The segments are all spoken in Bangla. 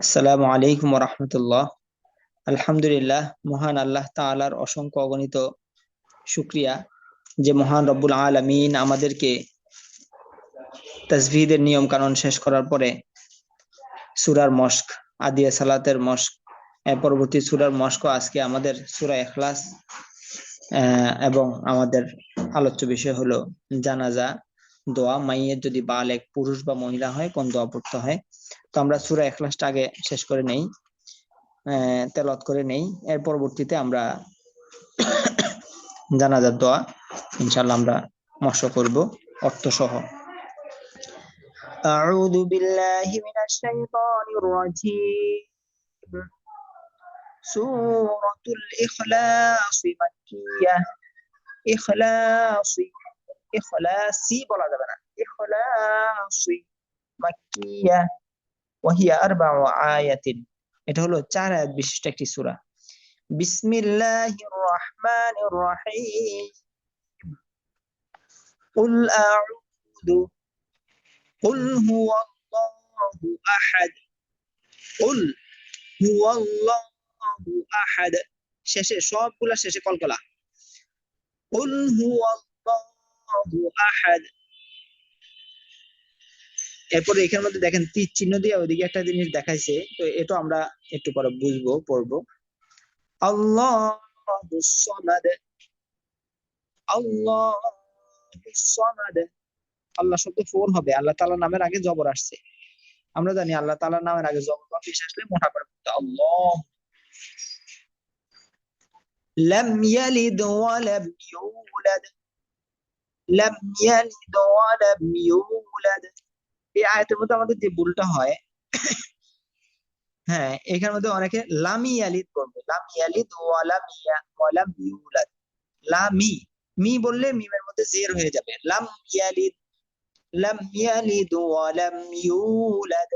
আসসালামু আলাইকুম রহমতুল্লাহ। আলহামদুলিল্লাহ, মহান আল্লাহ তাআলার অসংখ্য অগণিত শুক্রিয়া যে মহান রব্বুল আলামিন আমাদেরকে তাসবিহের নিয়ম কানুন শেষ করার পরে সুরার মস্ক, আদিয়া সালাতের মস্ক পরবর্তী সুরার মস্ক আজকে আমাদের সুরা এখলাস এবং আমাদের আলোচ্য বিষয় হলো জানাজা। দোয়া মাইয়ের যদি বালেক পুরুষ বা মহিলা হয় কোন দোয়া পড়তে হয় তো আমরা সুরা এখলাসটা আগে শেষ করে নেই আহ, তেলাওয়াত করে নেই এর পরবর্তীতে আমরা জানাজার দোয়া ইনশাআল্লাহ আমরা মশ করব অর্থ সহ أعوذ بالله من الشيطان الرجيم سورة الإخلاص مكية إخلاص إخلاصي বলা যাবে না إخلاص مكية وهي أربع آيات এটা হলো চার আয়াত বিশিষ্ট একটি সূরা বিসমিল্লাহির রহমানির রহিম قل أعوذ قل هو الله أحد قل هو الله أحد শেষে সবগুলা শেষে কলকলা قل هو الله এরপরে এরপর মধ্যে দেখেন তীর চিহ্ন দিয়ে ওইদিকে একটা জিনিস দেখাইছে, তো এটা আমরা একটু পরে বুঝব, পড়ব। আল্লাহ শব্দ ফোর হবে, আল্লাহ তালা নামের আগে জবর আসছে। আমরা জানি আল্লাহ তালা নামের আগে জবর অফিস আসলে মোটা করে পড়তে আল্লাহ। লাম ইয়ালিদ ওয়া লাম ইউলাদ। লাম ইয়ালিদ ওয়া লাম ইউলাদ এই আয়াতের মধ্যে আমাদের যে ভুলটা হয় হ্যাঁ এখানের মধ্যে অনেকে লামি ইয়ালিদ বলবে। লাম ইয়ালিদ ওয়া লাম ইয়া ওয়া ইউলাদ। লামি মি। বললে মিমের মধ্যে জের হয়ে যাবে। লাম ইয়ালিদ লাম ইয়ালিদ ওয়া লাম ইউলাদ।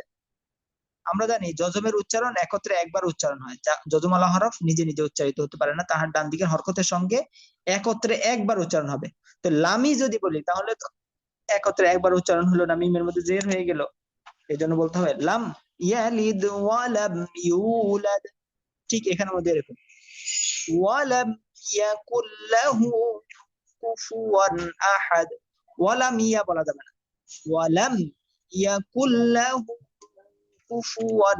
আমরা জানি যজমের উচ্চারণ একত্রে একবার উচ্চারণ হয়। যা যজমালা হরফ নিজে নিজে উচ্চারিত হতে পারে না, তাহার ডান দিকের হরকতের সঙ্গে একত্রে একবার উচ্চারণ হবে। তো লামি যদি বলি, তাহলে তো একত্রে একবার উচ্চারণ হলো না, মিমের মধ্যে জের হয়ে গেল। এই জন্য বলতে হবে, লাম ইয়ালিদ ওয়া লাম ইউলাদ। ঠিক এখানের মধ্যে এরকম। ওয়ালাম ইয়াকুল লাহু কুফুয়ান আহাদ। ওয়ালাম ইয়া বলা যাবে না। ওয়ালাম ইয়াকুল كفوا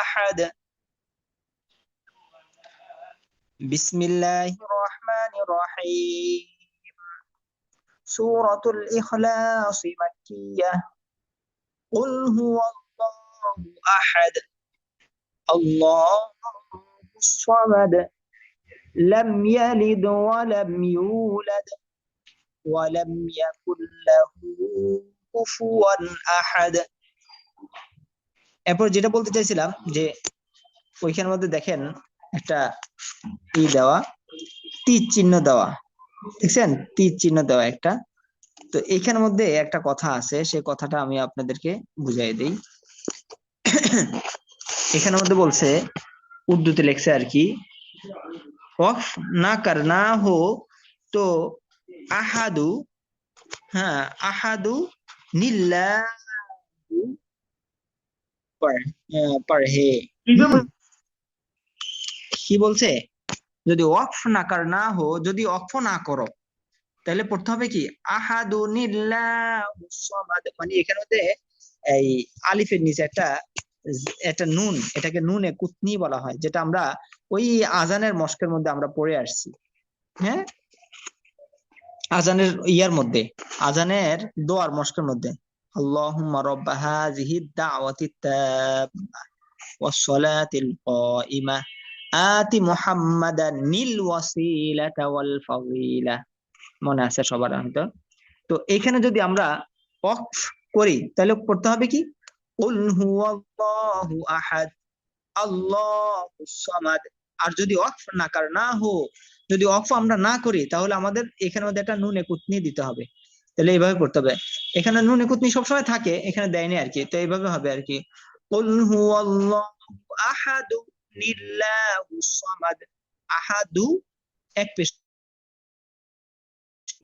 أحد. بسم الله الرحمن الرحيم. سورة الإخلاص مكية. قل هو الله أحد. الله الصمد. لم يلد ولم يولد ولم يكن له كفوا أحد. এরপর যেটা বলতে চাইছিলাম যে ওইখানের মধ্যে দেখেন একটা ই দেওয়া তীর চিহ্ন দেওয়া, দেখছেন? তীর চিহ্ন দেওয়া একটা। তো এখানের মধ্যে একটা কথা আছে সেই কথাটা আমি আপনাদেরকে বুঝাই দিই। এখানের মধ্যে বলছে, উর্দুতে লেখছে আর কি, ওয়াফ না করনা হো তো আহাদু হ্যাঁ আহাদু নিল্লাহু পড়- আহ, পড়হে কি বলছে? যদি ওয়াকফ না কর না হো যদি অক্ফ না করো তাহলে পড়তে হবে কি? আহাদু নিল্লাহু মানে এখানে মধ্যে এই আলিফের নিচে একটা একটা নুন এটাকে নুনে কুতনি বলা হয় যেটা আমরা ওই আজানের মস্কের মধ্যে আমরা পড়ে আসছি। হ্যাঁ? আজানের ইয়ার মধ্যে আজানের দোয়ার মস্কের মধ্যে। হাযিহি দাওয়াতি তাম্মা ওয়াস-সালাতিল কাইমা। আতি মুহাম্মাদান নিল ওয়াসিলাতা ওয়াল ফাযিলা। মনে আছে সবার হয়তো? তো এখানে যদি আমরা অফ করি, তাহলে পড়তে হবে কি? কুল হুয়াল্লাহু আহাদ আল্লাহুস সামাদ। আর যদি অফ না কর না হো, যদি অফ আমরা না করি, তাহলে আমাদের এখানে একটা নুন একুতনি দিতে হবে। তাহলে এইভাবে করতে হবে। এখানে নুন একুতনি সবসময় থাকে, এখানে দেয়নি আর কি তো এইভাবে হবে আর কি কুল হুয়াল্লাহু আহাদু লিল্লাহুস সামাদ। আহাদু এক পেশ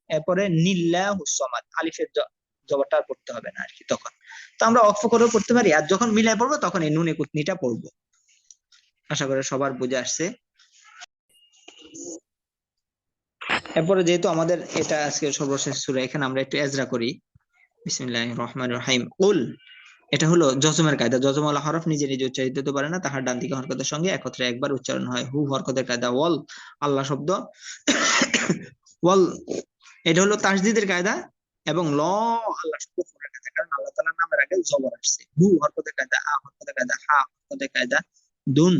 এরপরে নিল্লাহু সামাদ, আলিফের জ- জবরটা আর পড়তে হবে না আর কি তখন। তো আমরা অক্ষ করেও পড়তে পারি, আর যখন মিলাই পড়ব তখন এই নুনে কুতনিটা পড়ব। আশা করি সবার বুঝে আসছে। এরপরে যেহেতু আমাদের এটা আজকে সর্বশেষ সূরা, এখানে আমরা একটু এজরা করি। বিসমিল্লাহির রহমানির রহিম। কুল এটা হলো জজমের কায়দা। জজম ওয়ালা হরফ নিজে নিজে উচ্চারিত হতে পারে না, তাহার ডান দিকে হরকতের সঙ্গে একত্রে একবার উচ্চারণ হয়। হু, হরকতের কায়দা। ওয়াল, আল্লাহ শব্দ। ওয়াল, এটা হলো তাসদিদের কায়দা এবং ল, আল্লাহ শব্দ কারণ আল্লাহ তাআলার নামের আগে জবর আসছে। হু, হরকতের কায়দা। আ, হরকতের কায়দা। হা, হরকতের কায়দা। দুন,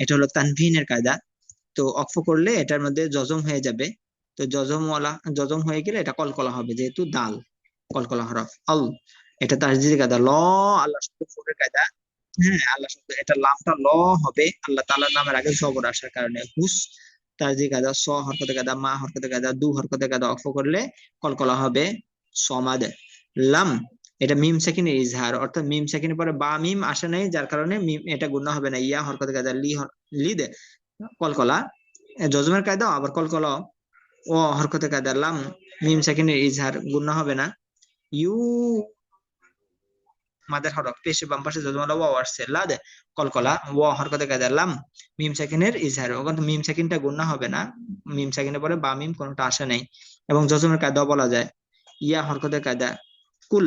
এটা হলো তানভিনের কায়দা। তো অক্ফ করলে এটার মধ্যে জজম হয়ে যাবে। তো জজম ওয়ালা জজম হয়ে গেলে এটা কলকলা হবে, যেহেতু দাল, কলকলা হরফ। আল, এটা তাসদিদের কায়দা। ল, আল্লাহ শব্দ ফোরের কায়দা। হ্যাঁ আল্লাহ শব্দ, এটা লামটা ল হবে। আল্লাহ তাআলার নামের আগে জবর আসার কারণে হুস তাসদিদ কায়দা, স হরকতে কায়দা, মা হরকতে কায়দা, দু হরকতে কায়দা অক্ফ করলে কলকলা হবে সমাদ। লাম, এটা মিম সেকিনের ইজহার, অর্থাৎ মিম সেকিনের পরে বা মিম আসে নাই, যার কারণে মিম, এটা গুণা হবে না। ইয়া হরকতে কায়দা, লি হর- লিদ কলকলা। জজমের কায়দা আবার কলকলা ও হরকতে কায়দা লাম, মিম সেকিনের ইজহার, গুণা হবে না। ইউ মাদের হরফ পেশে বাম পাশে যজমালা, ওয়াও আসছে, লাদ, কলকলা ওয়া হরকতে কায়দা লাম, মিম সেকেন্ডের ইজহার। ওখানে মিম সেকেন্ডটা গুণা হবে না, মিম সেকেন্ডের পরে বা, মিম কোনোটা আসে নাই। এবং যজমের কায়দা বলা যায়, ইয়া হরকতে কায়দা কুল,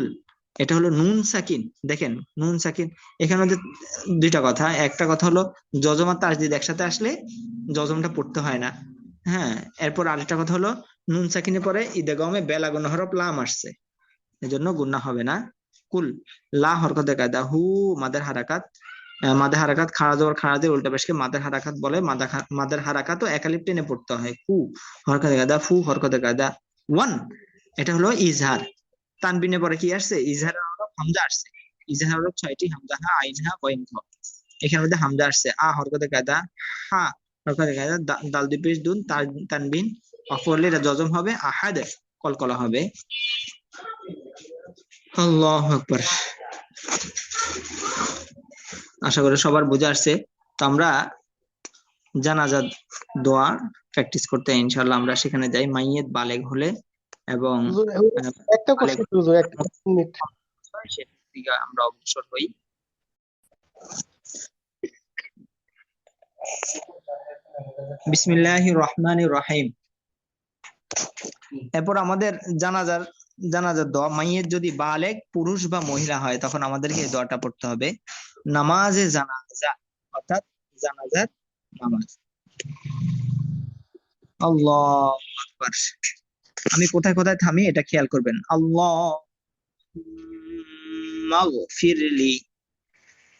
এটা হলো নুন সাকিন। দেখেন, নুন সাকিন, এখানে মধ্যে দুইটা কথা, একটা কথা হলো, যজম আর তাসদিদ একসাথে আসলে যজমটা পড়তে হয় না। হ্যাঁ এরপর আরেকটা কথা হলো, নুন সাকিনের পরে ঈদে বেলা গুণ হরফ লাম আসছে। এজন্য গুন্না হবে না। কুল, লা হরকতে কায়দা, হু, মাদের হারাকাত। মাদের হারাকাত, খাড়া জবর খাড়া দিয়ে উল্টা পেশকে মাদের হারাকাত বলে। মাদের হারাকাতও একালিপ টেনে পড়তে হয়। কু হরকতে কায়দা, ফু হরকতে কায়দা। ওয়ান, এটা হলো ইজহার। তানবিনে পরে কি আসছে? ইজহারের হরফ হামজা আসছে। ইজহার ছয়টি হামজা, হা, আইন, হা ওয়াইন এখানে মধ্যে হামজা আসছে। আ হরকতে কায়দা, হা হরকতে দাল দুই পেশ দুন তানবিন অফ করলে এটা জজম হবে আহাদ কলকলা হবে। আল্লাহ আকবার। আশা করি সবার বুঝে আসছে। তো আমরা জানাজা দোয়া প্র্যাকটিস করতে ইনশাল্লাহ আমরা সেখানে যাই। মাইয়েত বালেগ হলে এবং আমরা অগ্রসর হই। বিসমিল্লাহির রহমানির রহিম। এরপর আমাদের জানাজার জানাজার দোয়া, মাইয়ের যদি বালেগ পুরুষ বা মহিলা হয়, তখন আমাদেরকে এই দোয়াটা পড়তে হবে। নামাজে জানাজা, অর্থাৎ জানাজার নামাজ। আল্লাহ আমি কোথায় কোথায় থামি, এটা খেয়াল করবেন। আল্লাহ মাগফিরলি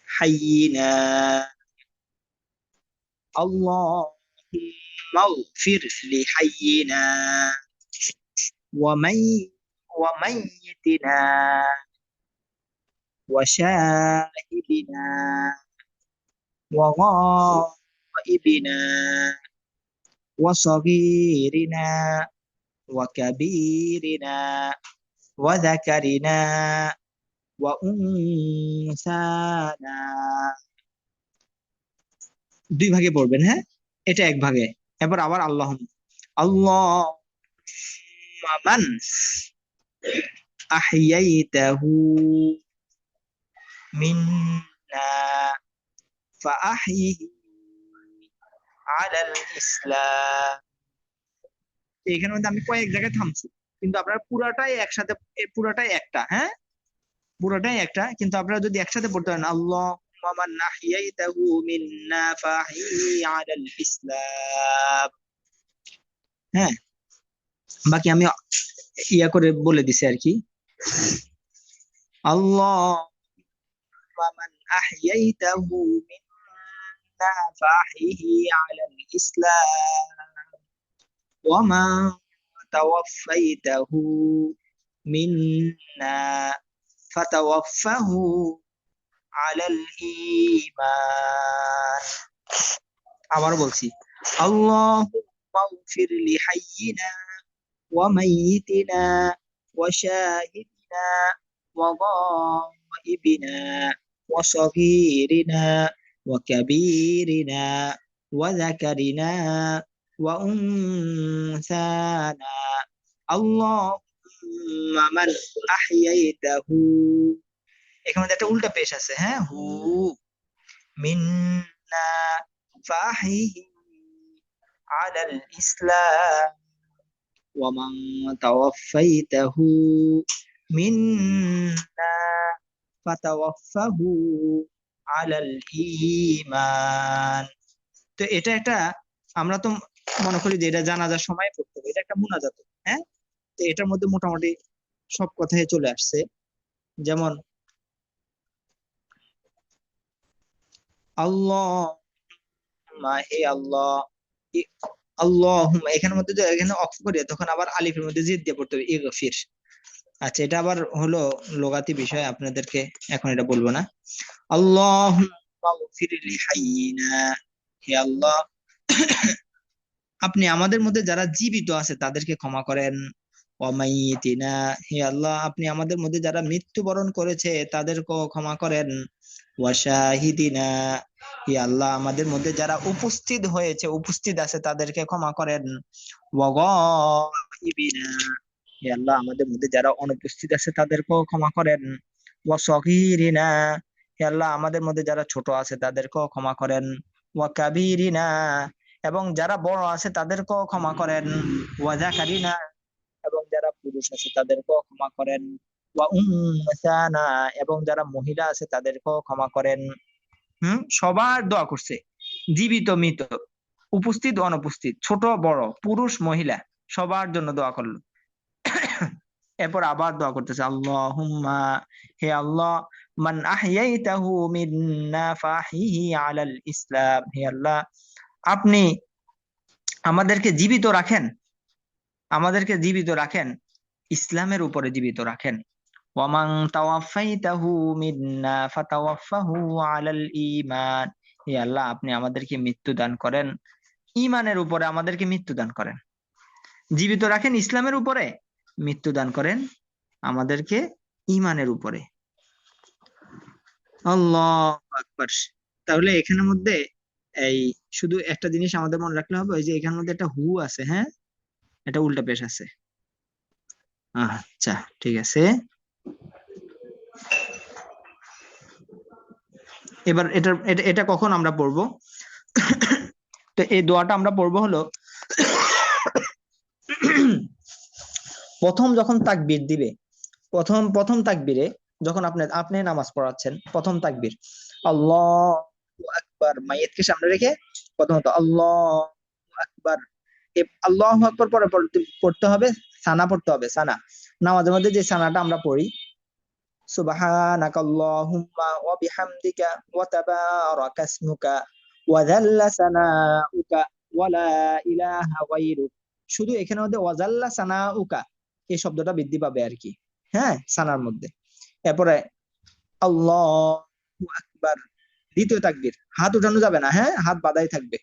হাইয়িনা اللهم اغفر لحينا ومي وميتنا وشاهدنا وغائبنا وصغيرنا وكبيرنا وذكرنا وأنثانا দুই ভাগে পড়বেন হ্যাঁ? এটা এক ভাগে। এরপর আবার আল্লাহ। আল্লাহ মান আহইয়াইতাহু মিন্না ফাআহইহি আলাল ইসলাম। এখানে মধ্যে আমি কয়েক জায়গায় থামছি, কিন্তু আপনারা পুরাটাই একসাথে পুরাটাই একটা হ্যাঁ? পুরাটাই একটা, কিন্তু আপনারা যদি একসাথে পড়তে পারেন, আল্লাহ ومن أحييته منا فأحيي على الإسلام হ্যাঁ বাকি আমি ইয়া করে বলে দিছি আর কি আল্লাহ ومن أحييته منا فأحيه على الإسلام وما توفيته منا فتوفه على الإيمان আবার বলছি اللهم اغفر لحينا وميتنا وشاهدنا وغائبنا وصغيرنا وكبيرنا وذكرنا وأنثانا اللهم মান আহইয়াইতাহু এখানে মধ্যে একটা উল্টা পেশ আছে হ্যাঁ হু মিন্না ফাহিহি আলাল ইসলাম ومن توفيته منا فتوفه على الإيمان তো এটা একটা আমরা তো মনে করি যে এটা জানাজার সময় পড়তে হবে এটা একটা মুনাজাত হ্যাঁ তো এটার মধ্যে মোটামুটি সব কথাই চলে আসছে যেমন আল্লাহ হে আল্লাহ আল্লাহুম্মা, এখানের মধ্যে এখানে তখন আবার আলিফের মধ্যে জিদ দিয়ে পড়তে হবে আচ্ছা এটা আবার হলো বিষয়, আপনাদেরকে এখন এটা বলব না। গফির হে আল্লাহ, আপনি আমাদের মধ্যে যারা জীবিত আছে, তাদেরকে ক্ষমা করেন। ওয়ামাইয়িতিনা হে আল্লাহ, আপনি আমাদের মধ্যে যারা মৃত্যুবরণ করেছে, তাদেরকেও ক্ষমা করেন। ওয়াশাহিদিনা হে আল্লাহ, আমাদের মধ্যে যারা উপস্থিত হয়েছে, উপস্থিত আছে, তাদেরকে ক্ষমা করেন। আল্লাহ, আমাদের মধ্যে যারা অনুপস্থিত আছে, তাদেরকেও ক্ষমা করেন। হে আল্লাহ, আমাদের মধ্যে যারা ছোট আছে, তাদেরকেও ক্ষমা করেন। ওয়াকাবিরিনা। এবং যারা বড় আছে, তাদেরকেও ক্ষমা করেন। ওয়াজাকারিনা। এবং যারা পুরুষ আছে, তাদেরকেও ক্ষমা করেন। ওয়া উম্মাসানা এবং যারা মহিলা আছে, তাদেরকেও ক্ষমা করেন। হুম? সবার দোয়া করছে। জীবিত, মৃত, উপস্থিত, অনুপস্থিত, ছোট, বড়, পুরুষ, মহিলা, সবার জন্য দোয়া করল। এরপর আবার দোয়া করতেছে, আল্লাহুম্মা, হে আল্লাহ, মান আহইয়াইতাহু মিন্না ফাহিহি আলাল ইসলাম। হে আল্লাহ, আপনি আমাদেরকে জীবিত রাখেন। আমাদেরকে জীবিত রাখেন। ইসলামের উপরে জীবিত রাখেন। ওয়ামান তাওয়াফাইতাহু মিন্না ফাতাওয়াফাহু আলাল ঈমান হে আল্লাহ, আপনি আমাদেরকে মৃত্যু দান করেন। ঈমানের উপরে আমাদেরকে মৃত্যু দান করেন। জীবিত রাখেন ইসলামের উপরে, মৃত্যু দান করেন আমাদেরকে ঈমানের উপরে। আল্লাহ আকবার। তাহলে এখানের মধ্যে এই শুধু একটা জিনিস আমাদের মনে রাখলে হবে যে এখানের মধ্যে একটা হু আছে হ্যাঁ? এটা উল্টা পেশ আছে। আচ্ছা ঠিক আছে। এবার এটা এটা কখন আমরা পড়ব? তো এই দোয়াটা আমরা পড়ব হলো, প্রথম যখন তাকবীর দিবে, প্রথম প্রথম তাকবীরে যখন আপনি আপনি নামাজ পড়াচ্ছেন, প্রথম তাকবীর, আল্লাহ আকবার মাইয়াতকে সামনে রেখে প্রথমত আল্লাহ আকবার আল্লাহ আকবার পরে পড়তে হবে সানা পড়তে হবে সানা নামাজের মধ্যে যে সানাটা আমরা পড়ি سبحانك اللهم وبحمدك وتبارك اسمك وذل ثناؤك ولا إله غيرك শুধু এখানে মধ্যে ওয়াজাল্লা সানাউকা এই শব্দটা বৃদ্ধি পাবে আর কি হ্যাঁ সানার মধ্যে এরপরে আল্লাহ আকবার দ্বিতীয় তাকবীর হাত উঠানো যাবে না হ্যাঁ হাত বাঁধাই থাকবে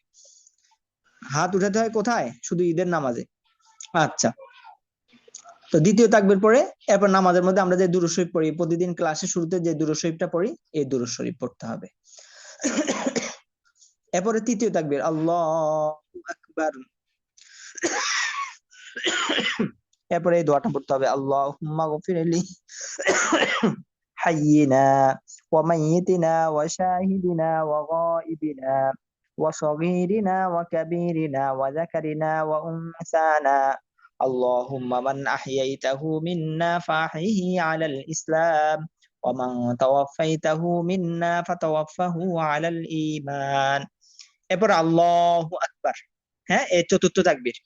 হাত উঠাতে হয় কোথায় শুধু ঈদের নামাজে আচ্ছা তো দ্বিতীয় তাকবীর পরে এরপর নামাজের মধ্যে আমরা যে দুরূদ শরীফ পড়ি, প্রতিদিন ক্লাসের শুরুতে যে দুরূদ শরীফটা পড়ি, এই দুরূদ শরীফ পড়তে হবে। এরপরে তৃতীয় তাকবীর, আল্লাহু আকবার। এরপরে এই দোয়াটা পড়তে হবে, আল্লাহুম্মা গফিরলি হাইয়িনা ওয়া মাইয়িতিনা ওয়া শাহিদিনা ওয়া গায়িবিনা ওয়া সগীরিনা ওয়া কাবীরিনা ওয়া যাকারিনা ওয়া উনসানা اللهم من أحييته منا فأحيه على الإسلام ومن توفيته منا فتوفه على الإيمان এরপর আল্লাহু আকবার হ্যাঁ এই চতুর্থ তাকবীর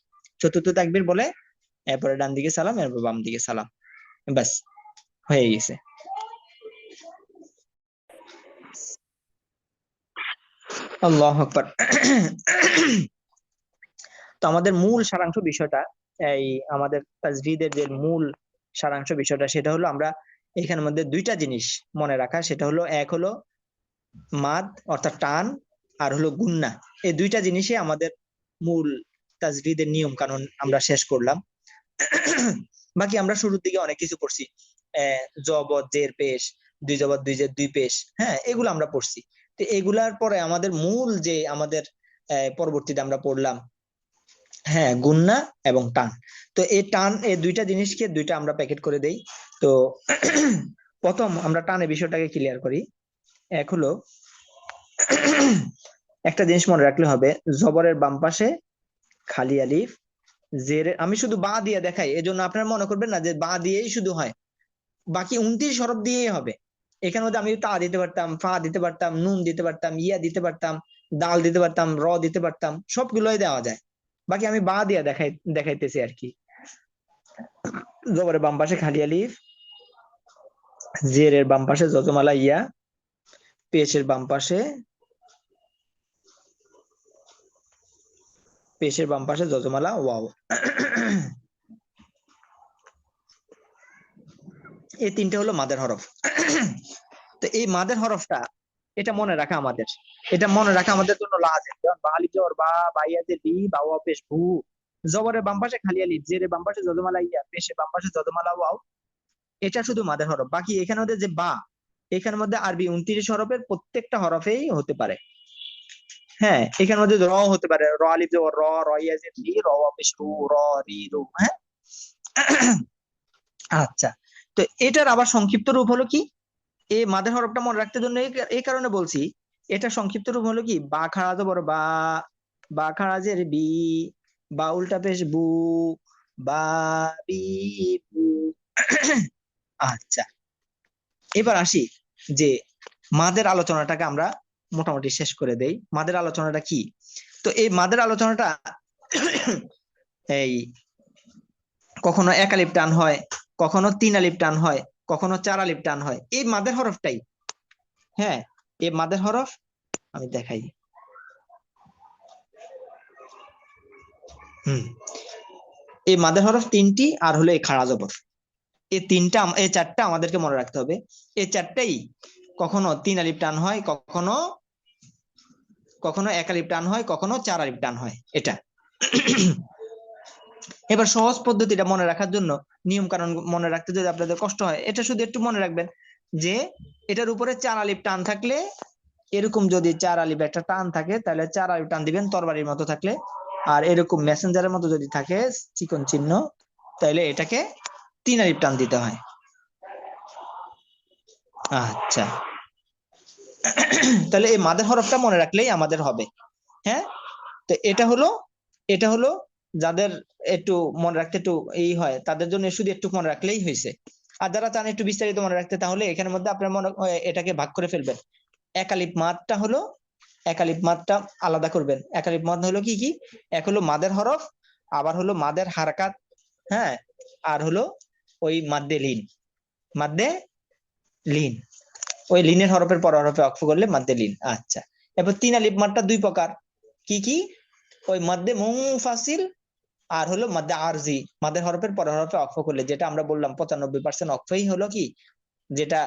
চতুর্থ তাকবীর বলে এরপরে ডান দিকে সালাম এরপর বাম দিকে সালাম ব্যাস হয়ে গেছে আল্লাহ আকবার তো আমাদের মূল সারাংশ বিষয়টা এই আমাদের তাজভিদের যে মূল সারাংশ বিষয়টা, সেটা হলো আমরা এখানের মধ্যে দুইটা জিনিস মনে রাখা। সেটা হলো, এক হলো মাদ, অর্থাৎ টান, আর হলো গুন্না। এই দুইটা জিনিসই আমাদের মূল তাজভিদের নিয়ম কানুন আমরা শেষ করলাম। বাকি আমরা শুরুর দিকে অনেক কিছু পড়ছি। আহ জবর জের পেশ, দুই জবর দুই জের, দুই পেশ হ্যাঁ এগুলো আমরা পড়ছি। তো এগুলার পরে আমাদের মূল যে আমাদের পরবর্তীতে আমরা পড়লাম হ্যাঁ গুন্না এবং টান। তো এই টান, এই দুইটা জিনিসকে দুইটা আমরা প্যাকেট করে দেই। তো প্রথম আমরা টানে বিষয়টাকে ক্লিয়ার করি। এক হলো, একটা জিনিস মনে রাখলে হবে, জবরের বাম পাশে খালি আলিফ, জের, আমি শুধু বা দিয়ে দেখাই, এজন্য আপনারা মনে করবেন না যে বা দিয়েই শুধু হয়। বাকি উনত্রিশ সরব দিয়েই হবে। এখানে মধ্যে আমি তা দিতে পারতাম, ফা দিতে পারতাম, নুন দিতে পারতাম, ইয়া দিতে পারতাম, দাল দিতে পারতাম, র দিতে পারতাম, সবগুলোই দেওয়া যায়। বাকি আমি বা দিয়া দেখাই, দেখাইতেছি আর কি। জবরের বাম পাশে খালি আলিফ, জেরের বাম পাশে যজমালা ইয়া, পেশের বাম পাশে, পেশের বাম পাশে যজমালা ওয়াও। এই তিনটে হলো মাদের হরফ। তো এই মাদের হরফটা এটা মনে রাখা আমাদের। এটা মনে রাখা আমাদের জন্য লাজেম। যেমন বাহালি জবর, বা বাইয়াতে লি বা ওয়া পেশ ভু। জবরে বাম পাশে খালি আলিফ জেরে বাম পাশে যজমালা ইয়া, পেশে বাম পাশে যজমালা ওয়াও। এটা শুধু মাদের হরফ। বাকি এখানে মধ্যে যে বা এখানের মধ্যে আরবি উনত্রিশ হরফের প্রত্যেকটা হরফেই হতে পারে। হ্যাঁ এখানের মধ্যে র হতে পারে। র আলিফ র র ইয়াজের লি র রু, র, রি, রু হ্যাঁ? আচ্ছা। তো এটার আবার সংক্ষিপ্ত রূপ হলো কি? এই মাদের হরফটা মনে রাখতে জন্য এই- কারণে বলছি, এটা সংক্ষিপ্ত রূপ হলো কি, বা খাড়া বড় বা বা খাড়াজের বি, বা উল্টা পেশ বু, বা বি বু। আচ্ছা এবার আসি যে মাদের আলোচনাটাকে আমরা মোটামুটি শেষ করে দেই। মাদের আলোচনাটা কি? তো এই মাদের আলোচনাটা এই কখনো এক আলিফ টান হয়, কখনো তিন আলিফ টান হয় কখনো চার আলিফ টান হয়। এই মাদের হরফটাই। হ্যাঁ এই মাদের হরফ আমি দেখাই। হুম, এই মাদের হরফ তিনটি আর হলো এই খাড়া জবর এই তিনটা এই চারটা আমাদেরকে মনে রাখতে হবে। এই চারটাই কখনো তিন আলিফ টান হয়, কখনো কখনো এক আলিফ টান হয়, কখনো চার আলিফ টান হয়। এটা। এবার সহজ পদ্ধতিটা মনে রাখার জন্য নিয়ম কানুন মনে রাখতে যদি আপনাদের কষ্ট হয়, এটা শুধু একটু মনে রাখবেন যে, এটার উপরে চার আলিপ টান থাকলে, এরকম যদি চার আলিপ একটা টান থাকে, তাহলে চার আলিফ টান দিবেন তরবারির মতো থাকলে। আর এরকম মেসেঞ্জারের মতো যদি থাকে, চিকন চিহ্ন, তাহলে এটাকে তিন আলিফ টান দিতে হয়। আচ্ছা। তাহলে এই মাদের হরফটা মনে রাখলেই আমাদের হবে। হ্যাঁ? তো এটা হলো এটা হলো যাদের একটু মনে রাখতে একটু এই হয়, তাদের জন্য শুধু একটু মনে রাখলেই হয়েছে। আর যারা চান একটু বিস্তারিত মনে রাখতে, তাহলে এখানের মধ্যে আপনার মনে এটাকে ভাগ করে ফেলবেন। একালিপ মাদটা হলো, একালিপ মাদটা আলাদা করবেন। একালিপ মাদ হলো কি কি? এক হলো মাদের হরফ, আবার হলো মাদের হারাকাত হ্যাঁ? আর হলো ওই মাদ্দে লিন। মাদ্দে লিন। ওই লিনের হরফের পর হরফে অক্ষ করলে মাদ্দে লিন। আচ্ছা। এরপর তিন আলিপ মাদটা দুই প্রকার। কি কি? ওই মাদ্দে মুংফাসিল আর হলো মাদ্দে আরজি, মাদের হরফের পরের হরফে অক্ষ করলে, যেটা আমরা বললাম পঁচানব্বই পার্সেন্ট অক্ষই হলো কি? যেটা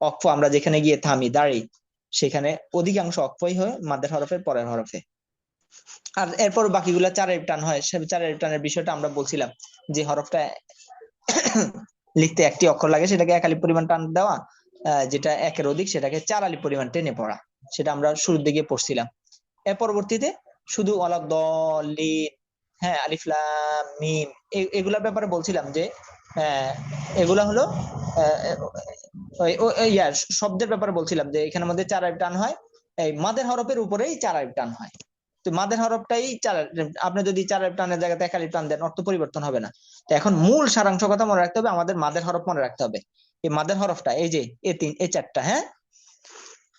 অক্ষ আমরা যেখানে গিয়ে থামি, দাঁড়ি, সেখানে অধিকাংশ অক্ষই হয় মাদের হরফের পরের হরফে। আর এরপর বাকিগুলো চারের টান হয়, সে চারের টানের বিষয়টা আমরা বলছিলাম, যে হরফটা লিখতে একটি অক্ষর লাগে, সেটাকে এক আলিফ পরিমাণ টান দেওয়া যেটা একের অধিক, সেটাকে চার আলি পরিমাণ টেনে পড়া, সেটা আমরা শুরুর দিকে পড়ছিলাম। এর পরবর্তীতে শুধু অলক দলিন হ্যাঁ আলিফ লাম মিম এগুলার ব্যাপারে বলছিলাম যে আহ, এগুলা হলো ইয়ার শব্দের ব্যাপারে বলছিলাম যে এখানে মধ্যে চার আলিফ টান হয় এই মাদের হরফের উপরেই চার আলিফ টান হয়। তো মাদের হরফটাই চার আপনি যদি চার আলিফ টানের জায়গাতে এক আলিফ টান দেন অর্থ পরিবর্তন হবে না। তো এখন মূল সারাংশ কথা মনে রাখতে হবে আমাদের মাদের হরফ মনে রাখতে হবে। এই মাদের হরফটা এই যে এ তিন এ চারটা হ্যাঁ?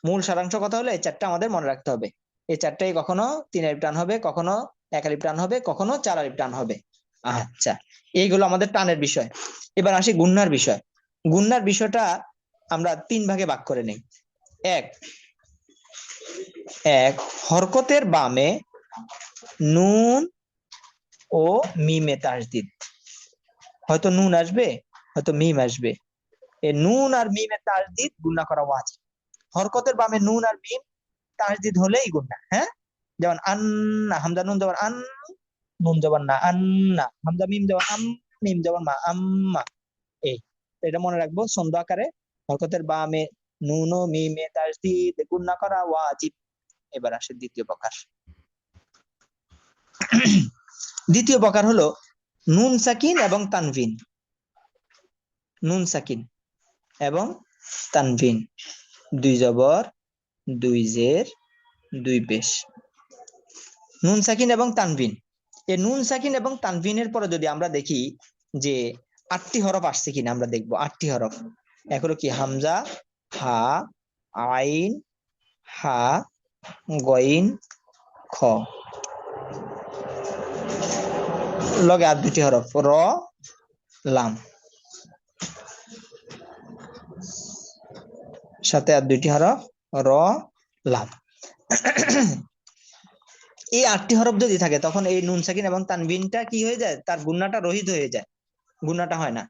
মূল সারাংশ কথা হলো এই চারটা আমাদের মনে রাখতে হবে। এই চারটাই কখনো তিন আলিফ টান হবে কখনো এক আলিফ টান হবে, কখনো চার আলিফ টান হবে। আচ্ছা এইগুলো আমাদের টানের বিষয়। এবার আসি গুন্নার বিষয়। গুন্নার বিষয়টা আমরা তিন ভাগে ভাগ করে নেই। এক এক, হরকতের বামে নুন ও মিমে তাসদিদ হয়তো নুন আসবে, হয়তো মিম আসবে। এ নুন আর মিমে তাসদিদ গুন্না করা ওয়াজিব। হরকতের বামে নুন আর মিম তাসদিদ হলেই গুন্না হ্যাঁ? যেমন আন্না হামজা নুন যেমন আন, নুন যেমন না আন্না হামজা মিম যেমন আম, মিম যেমন মা, আম্মা। এই এটা মনে রাখব, ছন্দ আকারে হরকতের বামে নুন ও মিমে তাসদিদ গুন্না করা ওয়াজিব। এবার আসে দ্বিতীয় প্রকার। দ্বিতীয় প্রকার হলো নুন সাকিন এবং তানভিন। নুন সাকিন এবং তানভিন। দুই জবর, দুই জের, দুই পেশ। নুন সাকিন এবং তানভিন। এই নুন সাকিন এবং তানভিনের পরে যদি আমরা দেখি যে আটটি হরফ আসছে কিনা, আমরা দেখব আটটি হরফ। এক হলো কি? হামজা, হা, আইন, হা, গইন, খ। লগে আর দুটি হরফ, র, লাম। সাথে আর দুইটি হরফ, র, লাম। এই আটটি হরফ যদি থাকে, তখন এই নুন, সাকিন এবং তানবিনটা কি হয়ে যায়? তার গুন্নাটা রহিত হয়ে যায়। গুন্নাটা হয় না।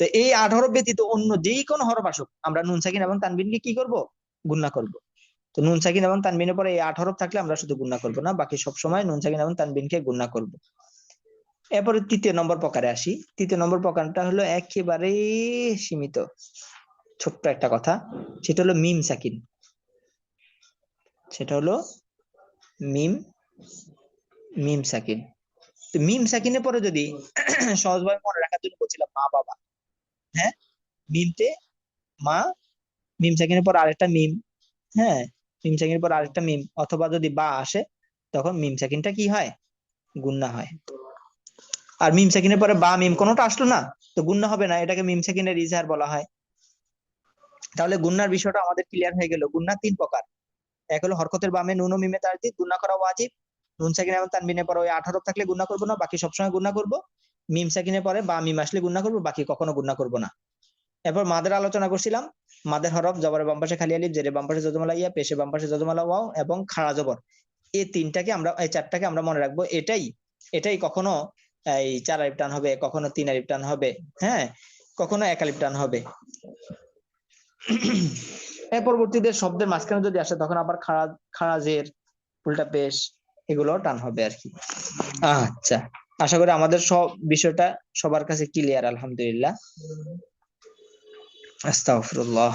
তো এই আট হরফ ব্যতীত অন্য যেই কোনো হরফ আসুক, আমরা নুন, সাকিন এবং তানবিনকে কি করব? গুন্না করব। তো নুন, সাকিন এবং তানবিনের পরে এই আট হরফ থাকলে আমরা শুধু গুন্না করব না, বাকি সব সময় নুন, সাকিন এবং তানবিনকে গুন্না করব। এরপরে তৃতীয় নম্বর প্রকারে আসি। তৃতীয় নম্বর প্রকারটা হলো একেবারে সীমিত। ছোট্ট একটা কথা। সেটা হলো মিম, সাকিন। সেটা হলো মিম মিম সাকিন। মিম সাকিনের পরে যদি সহজভাবে মনে রাখার জন্য বলছিলাম মা বাবা হ্যাঁ? মিমতে মা, মিম সাকিনের পর আরেকটা মিম হ্যাঁ? মিম সাকিনের পর আরেকটা মিম, অথবা যদি বা আসে, তখন মিম সাকিনটা কি হয়? গুন্না হয়। আর মিম সাকিনের পরে বা, মিম কোনোটা আসলো না, তো গুন্না হবে না, এটাকে মিম সাকিনের ইজহার বলা হয়। তাহলে গুন্নার বিষয়টা আমাদের ক্লিয়ার হয়ে গেল। গুন্না তিন প্রকার। এক হলো হরকতের বামে নুন ও মিমে তার গুন্না করা ওয়াজিব। নুন সাকিন এবং তানবিনের পরে ওই হরফ থাকলে গুন্না করব না, বাকি সবসময় গুন্না করব। মিম সাকিনের পরে বা মিম আসলে গুন্না করব, বাকি কখনো গুন্না করব না। এরপর মাদের আলোচনা করছিলাম। মাদের হরফ, জবরের বাম পাশে খালি আলিফ জেরে বাম পাশে জজমালা ইয়া পেশে বাম্পাসে পাশে জজমালা ওয়াও এবং খাড়া জবর। এই তিনটাকে আমরা, এই চারটাকে আমরা মনে রাখব, এটাই এটাই কখনো, এই চার আলিফ টান হবে, কখনো তিন আলিফ টান হবে হ্যাঁ কখনো এক আলিফ টান হবে। এর পরবর্তীতে শব্দের মাঝখানে যদি আসে, তখন আবার খাড়া, খাড়াজের উল্টা পেশ এগুলো টান হবে আর কি। আচ্ছা আশা করি আমাদের সব বিষয়টা সবার কাছে ক্লিয়ার আলহামদুলিল্লাহ। আস্তাগফিরুল্লাহ।